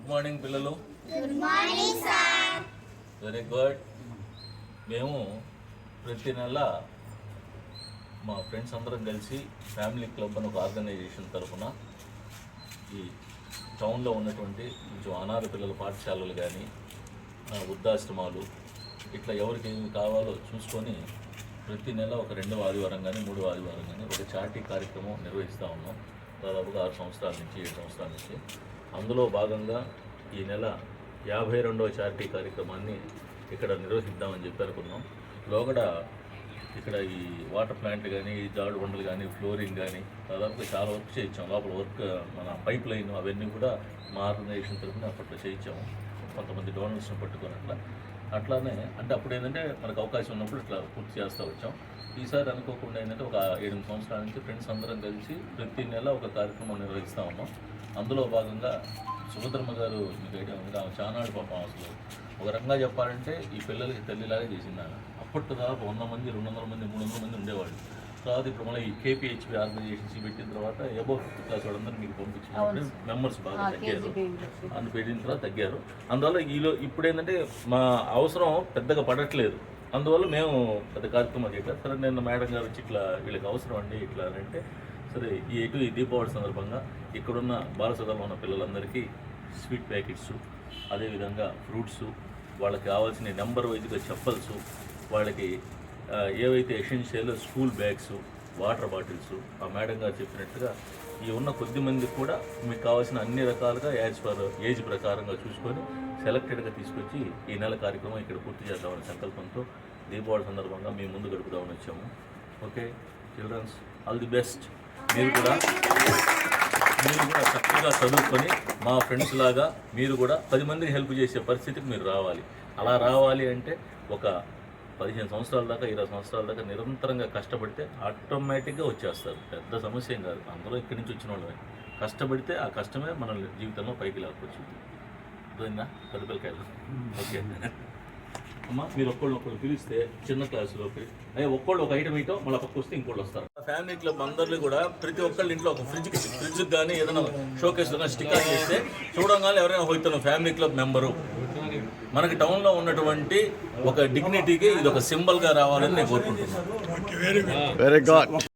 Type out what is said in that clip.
Good morning పిల్లలు. Good morning sir very good మేము ప్రతి నెల మా ఫ్రెండ్స్ అందరం కలిసి ఫ్యామిలీ క్లబ్ అని ఒక ఆర్గనైజేషన్ తరఫున ఈ టౌన్లో ఉన్నటువంటి కొంచెం అనాథ పిల్లల పాఠశాలలు కానీ వృద్ధాశ్రమాలు ఇట్లా ఎవరికి ఏమి కావాలో చూసుకొని ప్రతి నెల ఒక రెండవ ఆదివారం కానీ మూడవ ఆదివారం కానీ ఒక చారిటీ కార్యక్రమం నిర్వహిస్తూ ఉన్నాం. దాదాపుగా ఆరు సంవత్సరాల నుంచి ఏడు సంవత్సరాల నుంచి. అందులో భాగంగా ఈ నెల యాభై రెండవ చారిటీ కార్యక్రమాన్ని ఇక్కడ నిర్వహిద్దామని చెప్పి అనుకున్నాం. లోగడ ఇక్కడ ఈ వాటర్ ప్లాంట్ కానీ జాడు బండలు కానీ ఫ్లోరింగ్ కానీ దాదాపుగా చాలా వర్క్ చేయించాం. లోపల వర్క్ మన పైప్ లైన్ అవన్నీ కూడా మా ఆర్గనైజేషన్ తరఫున అప్పట్లో చేయించాము. కొంతమంది డోనర్స్ని పట్టుకొని అట్లా. అట్లానే అంటే అప్పుడు ఏంటంటే మనకు అవకాశం ఉన్నప్పుడు ఇట్లా పూర్తి చేస్తూ వచ్చాం. ఈసారి అనుకోకుండా ఏంటంటే ఒక ఏడు సంవత్సరాల నుంచి ఫ్రెండ్స్ అందరం కలిసి ప్రతి నెల ఒక కార్యక్రమం నిర్వహిస్తూ ఉన్నాం. అందులో భాగంగా సుభద్రమ్మ గారు మీకు ఐడియా ఉంది? ఆమె చానాడు పాపం అసలు. ఒక రకంగా చెప్పాలంటే ఈ పిల్లలకి తల్లిలాగా చేసింది ఆమె. అప్పట్లో దాదాపు వంద మంది రెండు వందల మంది మూడు వందల మంది ఉండేవాళ్ళు. తర్వాత ఇప్పుడు మళ్ళీ ఈ కేపీహెచ్పి ఆర్గనైజేషన్స్ పెట్టిన తర్వాత ఎబో ఫిఫ్త్ క్లాస్ వాళ్ళందరూ మీకు పంపించినప్పుడు మెంబర్స్ బాగా తగ్గారు. అందుకు పెట్టిన తర్వాత తగ్గారు. అందువల్ల ఈలో ఇప్పుడు ఏంటంటే మా అవసరం పెద్దగా పడట్లేదు. అందువల్ల మేము పెద్ద కార్యక్రమం చేయట్లేదు సరే నేను మేడం గారు వచ్చి ఇట్లా వీళ్ళకి అవసరం అండి ఇట్లా అంటే సరే ఈ ఎటు ఈ దీపావళి సందర్భంగా ఇక్కడున్న బాలసదలో ఉన్న పిల్లలందరికీ స్వీట్ ప్యాకెట్స్ అదేవిధంగా ఫ్రూట్స్ వాళ్ళకి కావాల్సిన నెంబర్ వైజ్గా చెప్పల్స్ వాళ్ళకి ఏవైతే essential school bags water bottles ఆ మేడం గారు చెప్పినట్టుగా ఈ ఉన్న కొద్ది మంది కూడా మీకు కావాల్సిన అన్ని రకాలుగా యాజ్ పర్ ఏజ్ ప్రకారంగా చూసుకొని సెలెక్టెడ్గా తీసుకొచ్చి ఈ నెల కార్యక్రమం ఇక్కడ పూర్తి చేద్దామనే సంకల్పంతో దీపావళి సందర్భంగా మేము ముందు గడుపుదామని వచ్చాము. Okay childrens all the best మీరు కూడా మీరు కూడా చక్కగా చదువుకొని మా ఫ్రెండ్స్ లాగా మీరు కూడా పది మందికి హెల్ప్ చేసే పరిస్థితికి మీరు రావాలి. అలా రావాలి అంటే ఒక పదిహేను సంవత్సరాల దాకా ఇరవై సంవత్సరాల దాకా నిరంతరంగా కష్టపడితే ఆటోమేటిక్గా వచ్చేస్తారు. పెద్ద సమస్య ఏం కాదు. అందరూ ఇక్కడి నుంచి వచ్చిన వాళ్ళమే. కష్టపడితే ఆ కష్టమే మన జీవితంలో పైకి లాక్కొచ్చు అర్థమైందా? పెద్ద పిల్లకాయలు ఓకే. అమ్మా మీరు ఒక్కళ్ళు ఒకళ్ళు పిలిస్తే చిన్న క్లాసులోకి. అయ్యే ఒక్కళ్ళు ఒక ఐటమ్ ఇటో మళ్ళీ పక్క వస్తే ఇంకోళ్ళు వస్తారు. ఫ్యామిలీ క్లబ్ అందరినీ కూడా ప్రతి ఒక్కళ్ళ ఇంట్లో ఒక ఫ్రిడ్జ్ ఫ్రిడ్జ్ కానీ ఏదైనా షోకేస్ కానీ స్టిక్కర్ చేస్తే చూడంగానే ఎవరైనా పోతున్న ఫ్యామిలీ క్లబ్ మెంబరు. మనకి టౌన్లో ఉన్నటువంటి ఒక డిగ్నిటీకి ఇది ఒక సింబల్గా రావాలని నేను కోరుకుంటున్నాను. Very good